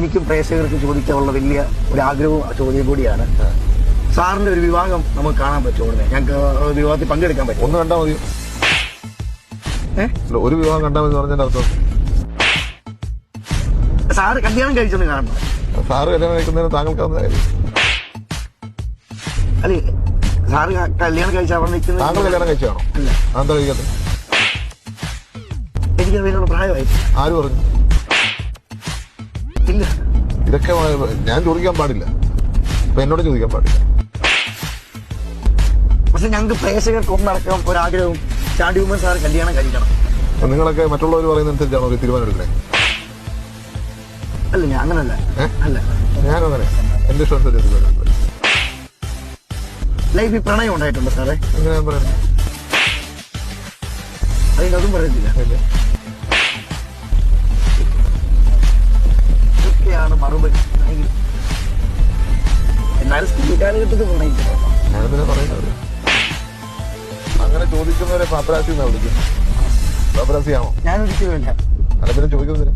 എനിക്കും പ്രേക്ഷകർക്ക് ചോദിക്കാനുള്ള വലിയ ഒരു ആഗ്രഹവും ചോദ്യം കൂടിയാണ്. സാറിന്റെ ഒരു വിവാഹം നമുക്ക് കാണാൻ പറ്റുമോ ഞങ്ങൾക്ക് വിവാഹത്തിൽ പങ്കെടുക്കാൻ പറ്റും ഒന്ന് കണ്ടാൽ മതി. ഒരു വിവാഹം കണ്ടാൽ മതി പറഞ്ഞതിന്റെ അർത്ഥം. സാറ് കല്യാണം കഴിച്ചൊന്ന് കാണണം സാറ് കല്യാണം കഴിക്കുന്നതിന് താങ്കൾക്ക് അല്ലേ സാറ് കല്യാണം കഴിച്ച അവിടെ നിൽക്കുന്നത് താങ്കൾ കല്യാണം കഴിച്ചാണോ? അല്ല. കഴിക്കാത്ത എനിക്ക് അതിനുള്ള പ്രായമായി ആര് പറഞ്ഞു? ഇതൊക്കെ ഞാൻ ചോദിക്കാൻ പാടില്ല. ഇപ്പൊ എന്നോട് ചോദിക്കാൻ പാടില്ല. പക്ഷെ ഞങ്ങൾക്ക് പ്രേക്ഷകർക്ക് ഒന്നടക്കം ഒരാഗ്രഹവും ചാണ്ടി ഉമ്മൻ സാറ് കല്യാണം കഴിക്കണം. നിങ്ങളൊക്കെ മറ്റുള്ളവർ പറയുന്നതനുസരിച്ചാണോ ഒരു തീരുമാനമെടുക്കണേ? അല്ല ഞാൻ അങ്ങനല്ല? അല്ല. ഞാനങ്ങനെ എന്റെ ഇഷ്ടം. ലൈഫിൽ പ്രണയം ഉണ്ടായിട്ടുണ്ട് സാറേ? എങ്ങനെ ഞാൻ പറയുന്നത് പറയത്തില്ല. മറുപടി ഭയങ്കര. എന്നാലും സ്കൂൾ കാലഘട്ടത്തിൽ പ്രണയിച്ചിട്ടോ ഞാനെന്തിനാ പറയുന്നത് അങ്ങനെ ചോദിക്കുന്നവരെ പാപ്പരാസി എന്നാ വിളിക്കും പാപ്പരാസിയാണോ ഞാൻ ഒരിക്കലും അല്ല പിന്നെ ചോദിക്കുന്നതിന്?